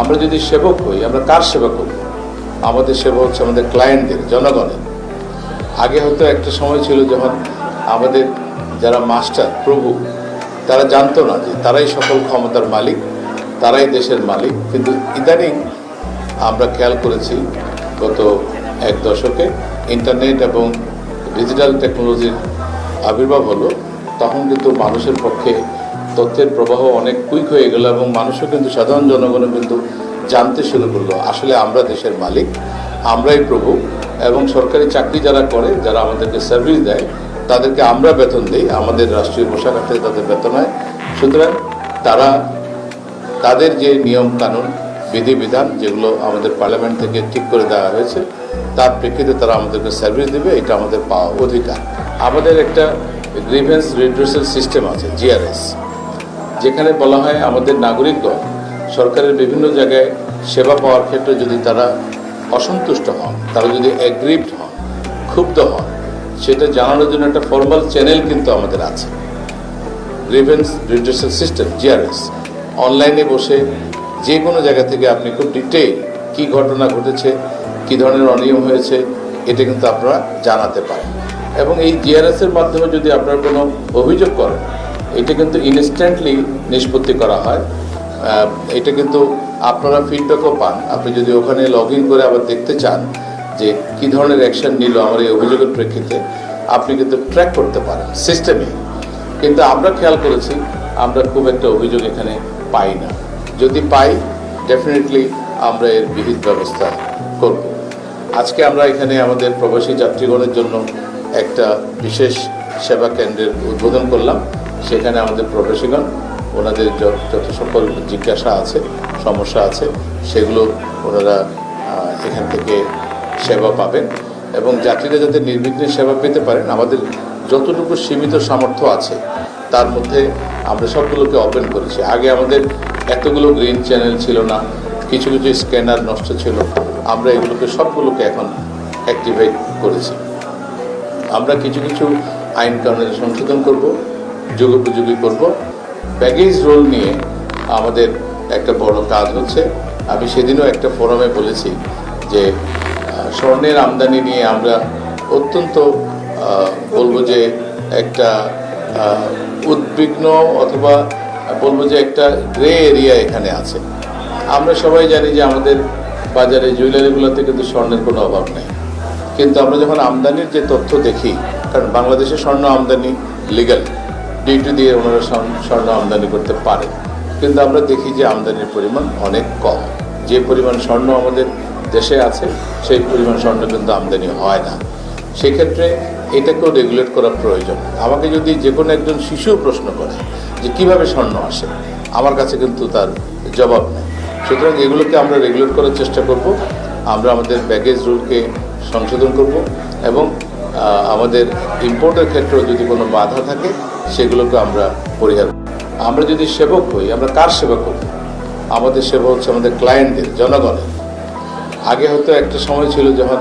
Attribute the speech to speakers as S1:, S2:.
S1: আমরা যদি সেবক হই, আমরা কার সেবা করব আমাদের সেবা হচ্ছে আমাদের ক্লায়েন্টদের জনগণের। আগে হয়তো একটা সময় ছিল যখন আমাদের যারা মাস্টার প্রভু, তারা জানতো না যে তারাই সকল ক্ষমতার মালিক। তারাই দেশের মালিক। কিন্তু ইদানিং আমরা খেয়াল করেছি গত এক দশকে ইন্টারনেট এবং ডিজিটাল টেকনোলজির আবির্ভাব হলো, তখন কিন্তু মানুষের পক্ষে তথ্যের প্রবাহ অনেক কুইক হয়ে গেল এবং মানুষও কিন্তু সাধারণ জনগণও কিন্তু জানতে শুরু করল, আসলে আমরা দেশের মালিক, আমরাই প্রভু এবং সরকারি চাকরি যারা করে, যারা আমাদেরকে সার্ভিস দেয়, তাদেরকে আমরা বেতন দিই, আমাদের রাষ্ট্রীয় পোশাক থেকে তাদের বেতন হয়। সুতরাং তারা তাদের যে নিয়ম কানুন বিধিবিধান যেগুলো আমাদের পার্লামেন্ট থেকে ঠিক করে দেওয়া হয়েছে, তার প্রেক্ষিতে তারা আমাদেরকে সার্ভিস দেবে, এটা আমাদের পাওয়া অধিকার। আমাদের একটা গ্রিভেন্স রিড্রেসাল সিস্টেম আছে জিআরএস যেখানে বলা হয় আমাদের নাগরিকগণ সরকারের বিভিন্ন জায়গায় সেবা পাওয়ার ক্ষেত্রে যদি তারা অসন্তুষ্ট হন, তারা যদি অ্যাগ্রিভড হন, ক্ষুব্ধ হন, সেটা জানানোর জন্য একটা ফর্মাল চ্যানেল কিন্তু আমাদের আছে। গ্রিভেন্স রিড্রেসাল সিস্টেম জিআরএস অনলাইনে বসে যে কোনো জায়গা থেকে আপনি খুব ডিটেইল কী ঘটনা ঘটেছে, কী ধরনের অনিয়ম হয়েছে, এটা কিন্তু আপনারা জানাতে পারেন। এবং এই জিআরএস এর মাধ্যমে যদি আপনারা কোনো অভিযোগ করেন, এটা কিন্তু ইনস্ট্যান্টলি নিষ্পত্তি করা হয়। এটা কিন্তু আপনারা ফিডব্যাকও পান। আপনি যদি ওখানে লগ ইন করে আবার দেখতে চান যে কী ধরনের অ্যাকশন নিল আমার এই অভিযোগের প্রেক্ষিতে, আপনি কিন্তু ট্র্যাক করতে পারেন সিস্টেমে কিন্তু আমরা খেয়াল করেছি, আমরা খুব একটা অভিযোগ এখানে পাই না। যদি পাই ডেফিনেটলি আমরা এর বিহিত ব্যবস্থা করব। আজকে আমরা এখানে আমাদের প্রবাসী যাত্রীগণের জন্য একটা বিশেষ সেবা কেন্দ্রের উদ্বোধন করলাম। সেখানে আমাদের প্রবাসীগণ, ওনাদের যত সকল জিজ্ঞাসা আছে, সমস্যা আছে, সেগুলো ওনারা এখান থেকে সেবা পাবেন। এবং যাত্রীরা যাতে নির্বিঘ্নে সেবা পেতে পারেন, আমাদের যতটুকু সীমিত সামর্থ্য আছে, তার মধ্যে আমরা সবগুলোকে ওপেন করেছি। আগে আমাদের এতগুলো গ্রিন চ্যানেল ছিল না, কিছু কিছু স্ক্যানার নষ্ট ছিল, আমরা এগুলোকে সবগুলোকে এখন অ্যাক্টিভেট করেছি। আমরা কিছু কিছু আইন কানুনের সংশোধন করব, যুগোপযোগী করব। ব্যাগেজ রোল নিয়ে আমাদের একটা বড় কাজ হচ্ছে। আমি সেদিনও একটা ফোরামে বলেছি যে স্বর্ণের আমদানি নিয়ে আমরা অত্যন্ত বলব যে একটা উদ্বিগ্ন অথবা বলব যে একটা গ্রে এরিয়া এখানে আছে। আমরা সবাই জানি যে আমাদের বাজারে জুয়েলারিগুলোতে কিন্তু স্বর্ণের কোনো অভাব নেই। কিন্তু আমরা যখন আমদানির যে তথ্য দেখি, কারণ বাংলাদেশে স্বর্ণ আমদানি লিগাল ডিউটি দিয়ে ওনারা স্বর্ণ আমদানি করতে পারে। কিন্তু আমরা দেখি যে আমদানির পরিমাণ অনেক কম। যে পরিমাণ স্বর্ণ আমাদের দেশে আছে, সেই পরিমাণ স্বর্ণ কিন্তু আমদানি হয় না। সেক্ষেত্রে এটাকেও রেগুলেট করা প্রয়োজন। আমাকে যদি যে কোনো একজন শিশুও প্রশ্ন করে যে কীভাবে স্বর্ণ আসে, আমার কাছে কিন্তু তার জবাব নেই। সুতরাং এগুলোকে আমরা রেগুলেট করার চেষ্টা করব। আমরা আমাদের ব্যাগেজ রুলকে সংশোধন করব এবং আমাদের ইম্পোর্টের ক্ষেত্রেও যদি কোনো বাধা থাকে, সেগুলোকে আমরা পরিহার আমরা যদি সেবক হই, আমরা কার সেবা করব আমাদের সেবা হচ্ছে আমাদের ক্লায়েন্টদের জনগণের। আগে হয়তো একটা সময় ছিল যখন